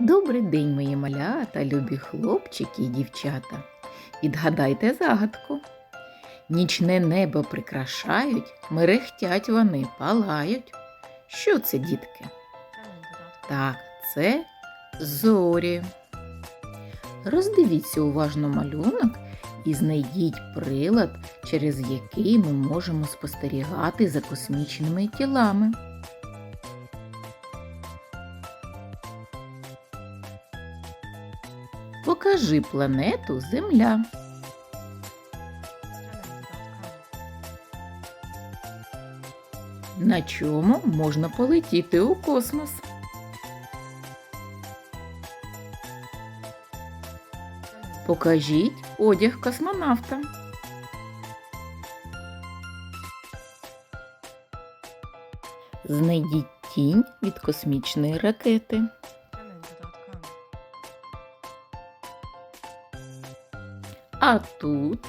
Добрий день, мої малята, любі хлопчики і дівчата. Відгадайте загадку. Нічне небо прикрашають, мерехтять вони, палають. Що це, дітки? Так, це зорі. Роздивіться уважно малюнок і знайдіть прилад, через який ми можемо спостерігати за космічними тілами. Покажи планету Земля. На чому можна полетіти у космос? Покажіть одяг космонавта. Знайдіть тінь від космічної ракети. atut